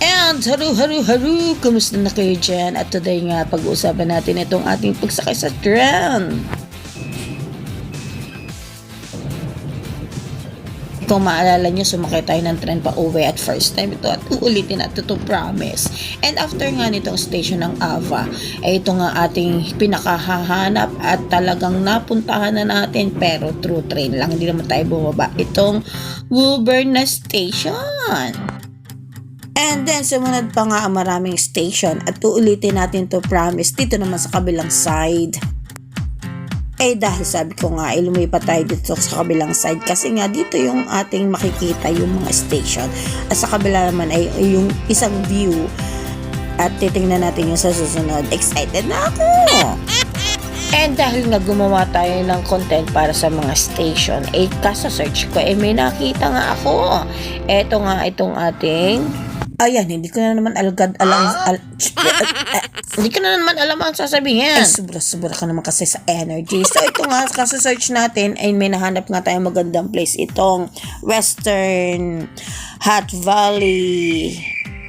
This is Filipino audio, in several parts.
And haru haru haru, kumusta na kayo dyan? At today nga pag-uusapan natin itong ating pagsakay sa tren. Kung maalala nyo, sumakay tayo ng tren pa uwi at first time ito at uulitin natin ito promise. And after nga nitong station ng Ava, ay ito nga ating pinakahahanap at talagang napuntahan na natin pero through train lang, hindi naman tayo bumaba. Itong Woburn na station. And then, sumunod pa nga ang maraming station at uulitin natin to promise dito naman sa kabilang side. Eh dahil sabi ko nga, eh, lumipat tayo dito sa kabilang side kasi nga dito yung ating makikita yung mga station. At sa kabila naman ay yung isang view. At titingnan natin yung sa susunod. Excited na ako! And dahil nga gumawa tayo ng content para sa mga station, eh kasa-search ko, eh may nakita nga ako. Eto nga itong ating Ayan, hindi ko na naman alagad alam al, hindi ko na naman alam ang sasabihin. Ay, sobra-sobra ka naman kasi sa energy. So, ito nga, kasi search natin, ay may nahanap nga tayong magandang place. Itong Western Hot Valley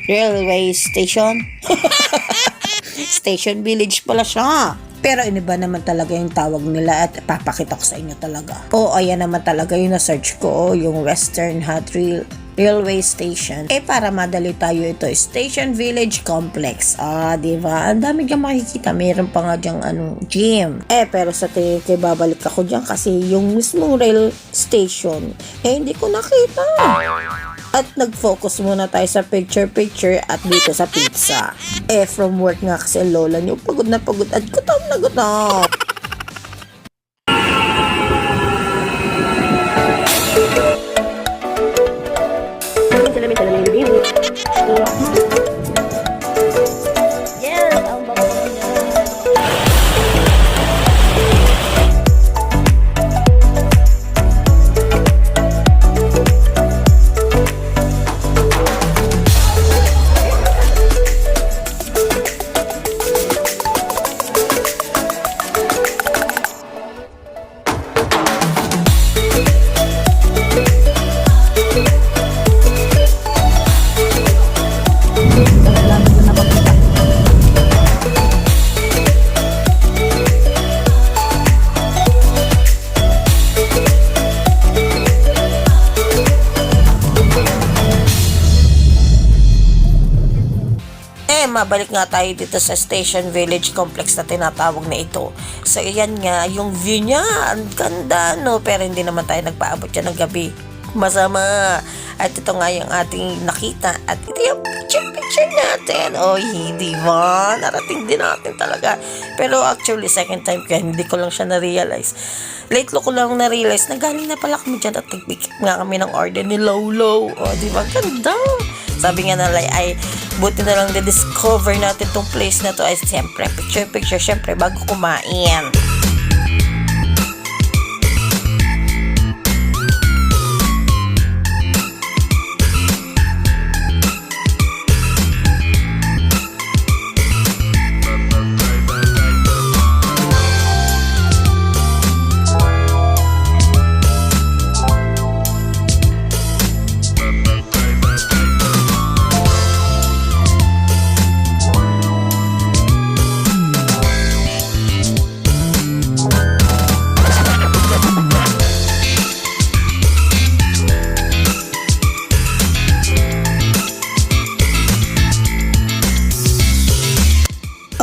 Railway Station. Station Village pala siya. Pero iniba naman talaga yung tawag nila at papakita ko sa inyo talaga. Oo, ayan naman talaga yung na-search ko, yung Western Hot Rail Railway Station. Eh, para madali tayo ito, Station Village Complex. Ah, di ba? Ang dami dyan makikita. Meron pa nga dyan, ano, gym. Eh, pero sa tingin ko, babalik ako dyan kasi yung mismong rail station, eh, hindi ko nakita. At nag-focus muna tayo sa picture-picture at dito sa pizza. Eh, from work nga kasi lola niyo, pagod na pagod at gutom na gutom. Nga tayo dito sa Station Village Complex na tinatawag na ito. So, yan nga, yung view niya, ang ganda, no? Pero hindi naman tayo nagpaabot yan ng gabi. Masama. At ito nga yung ating nakita. At ito yung picture-picture natin. Oh, hindi ba? Narating din natin talaga. Pero actually, second time ko yan, hindi ko lang siya na-realize. Late ko lang na-realize na galing na pala kami dyan at nag-pick nga kami ng order ni Lolo. Oh, di ba? Ganda. Sabi nga nalay ay buti na lang na-discover natin tong place na to ay siyempre picture picture siyempre bago kumain.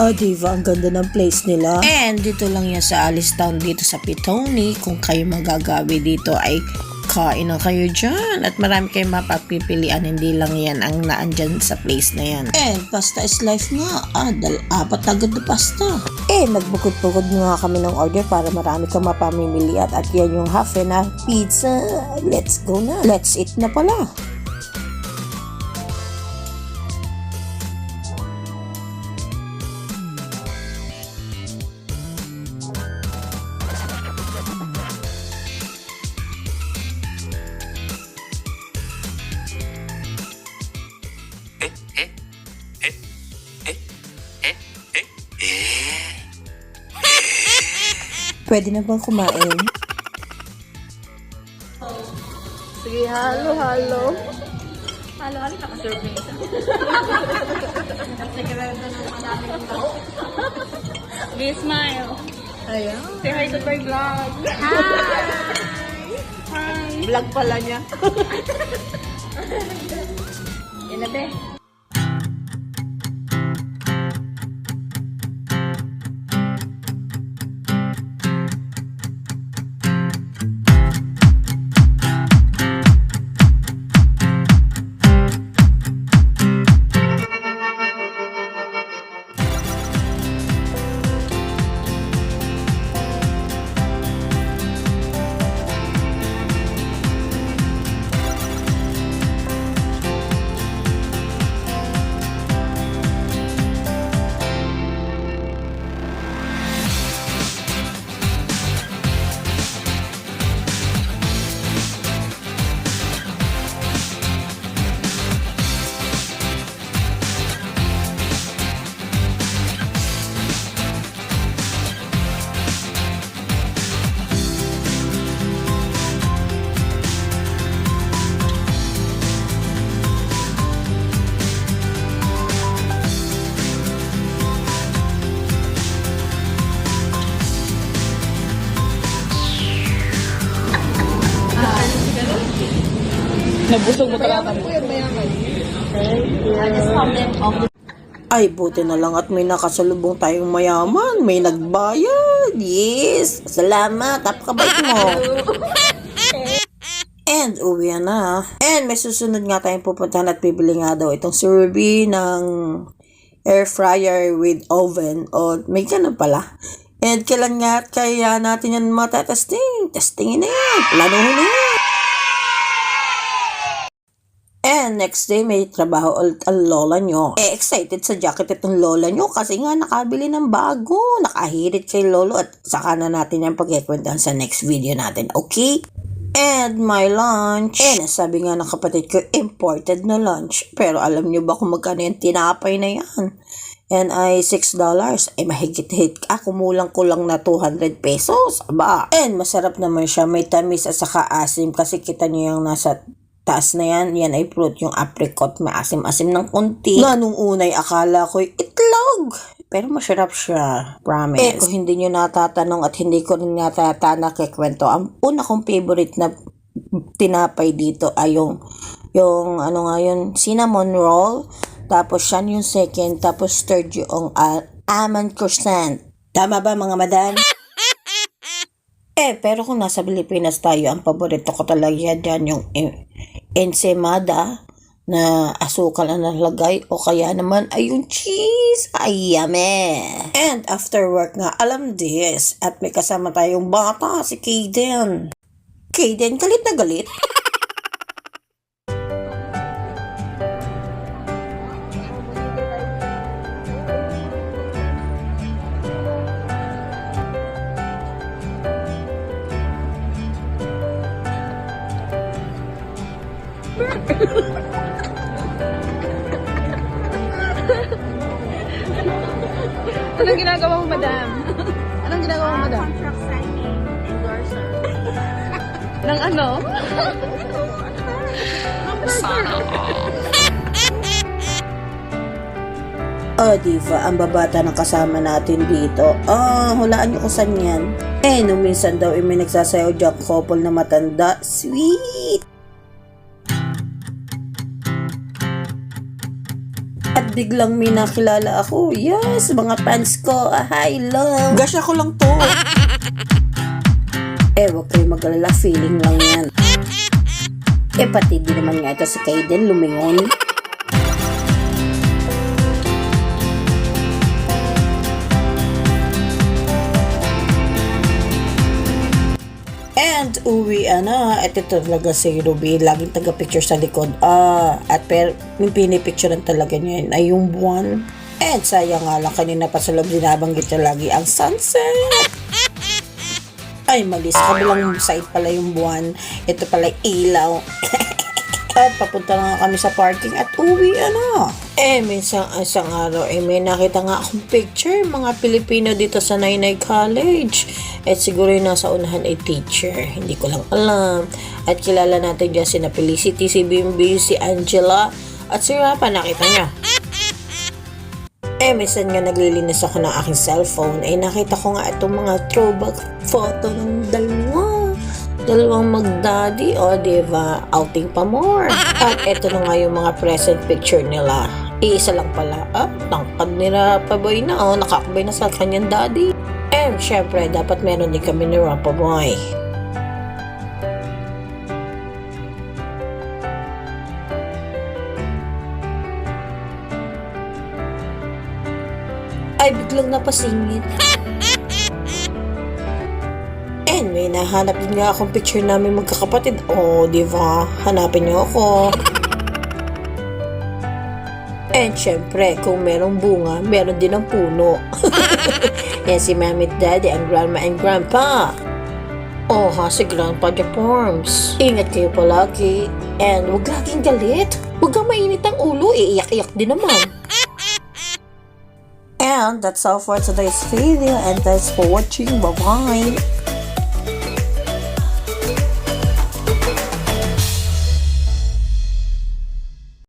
Oh, diva, ang ganda ng place nila. And dito lang yan sa Alice Town, dito sa Pitoni. Kung kayo magagawi dito ay kain na kayo dyan. At marami kayong mapagpipilian, hindi lang yan ang naandyan sa place na yan. And pasta is life nga. Ah, dal apat agad na pasta. Eh, nagbukod-bukod nga kami ng order para marami kang mapamimilian. At yan yung half and half pizza. Let's go na. Let's eat na pala. Pwede na bang kumain? Sige, halo, halo. halo-halo, nakaserve na isa. Be smile. Ayan. Say hi to my vlog. Hi. Vlog pala niya. Yan na, be. Nabusog mo talaga mo. Ay, buti na lang at may nakasalubong tayong mayaman. May nagbayad. Yes. Salamat. Napakabait mo. And uwi na. And may susunod nga tayong pupuntahan at bibili nga daw itong survey ng air fryer with oven. O may ganun pala. And kailan nga kaya natin yan matatesting? Testingin na yan. Planuhin na yan. And next day, may trabaho ulit ang lola nyo. Eh, excited sa jacket itong lola nyo kasi nga nakabili ng bago. Nakahirit kay lolo at saka na natin yung pagkikwentuhan sa next video natin. Okay? And my lunch. Eh, nasabi nga ng kapatid ko, imported na lunch. Pero alam nyo ba kung magkano yung tinapay na yan? And ay $6. Ay mahigit-higit. Ah, kumulang ko lang na 200 pesos. Aba. And masarap naman siya. May tamis at saka asim kasi kita nyo yung nasa taas na yan, yan ay fruit, yung apricot, may asim-asim ng konti. Na nung unay akala ko itlog. Pero masarap siya, promise. Eh, kung hindi nyo natatanong at hindi ko rin natata nakikwento, ang una kong favorite na tinapay dito ay yung, yung ano nga yun, cinnamon roll. Tapos yan yung second, tapos third yung uh, almond croissant. Tama ba mga madan? Eh, pero kung nasa Pilipinas tayo, ang paborito ko talaga dyan yung eh, ensemada na asukal ang nalagay o kaya naman ay yung cheese. Ay, yummy. And after work nga, alam this. At may kasama tayong bata, si Kaden. Kaden, galit na galit. Anong ginagawa mo, madam? Anong ginagawa mo, madam? Contract signing, endorser. Ng ano? Oh, diva, ang babata ng kasama natin dito. Ah, hulaan niyo kung saan yan. Eh, nung minsan daw, eh, may nagsasayaw dyan couple na matanda. Sweet! Biglang may nakilala ako. Yes, mga fans ko. Ah, hi, love. Gasya ko lang to. eh, wag kayo mag-alala. Feeling lang yan. Eh, pati di naman nga ito si Kaiden lumingon. And uwi na. At ito talaga si Ruby. Laging taga-picture sa likod. Ah, at per, yung pinipicturean talaga niya yun ay yung buwan. And sayang nga lang kanina pa sa loob dinabanggit niya lagi ang sunset. Ay, mali. Sa kabilang side pala yung buwan. Ito pala ilaw. at papunta na kami sa parking at uwi na. Eh, minsan isang araw, eh, may nakita nga akong picture, mga Pilipino dito sa Nainay College. At siguro yung nasa unahan ay teacher. Hindi ko lang alam. At kilala natin dyan si na Felicity, si Bimbi, si Angela, at si Rapa, nakita niya. Eh, minsan nga naglilinis ako ng aking cellphone, eh nakita ko nga itong mga throwback photo ng dalawa. Dalawang magdaddy, o diba, outing pa more. At eto na nga yung mga present picture nila. Iisa lang pala, ah, tangkad nila Paboy na, oh, nakakabay na sa kanyang daddy. Eh, syempre, dapat meron din kami ni Rapa Boy. Ay, biglang napasingit. And may nahanap din nga akong picture namin magkakapatid. Oh, di ba? Hanapin niyo ako. And syempre, kung merong bunga, meron din ang puno. Yan si Mami at Daddy, ang grandma and grandpa. Oh, ha, si Grandpa the. Ingat kayo palagi. And huwag laging galit. Huwag kang mainit ang ulo, iiyak-iyak din naman. And that's all for today's video and thanks for watching. Bye-bye.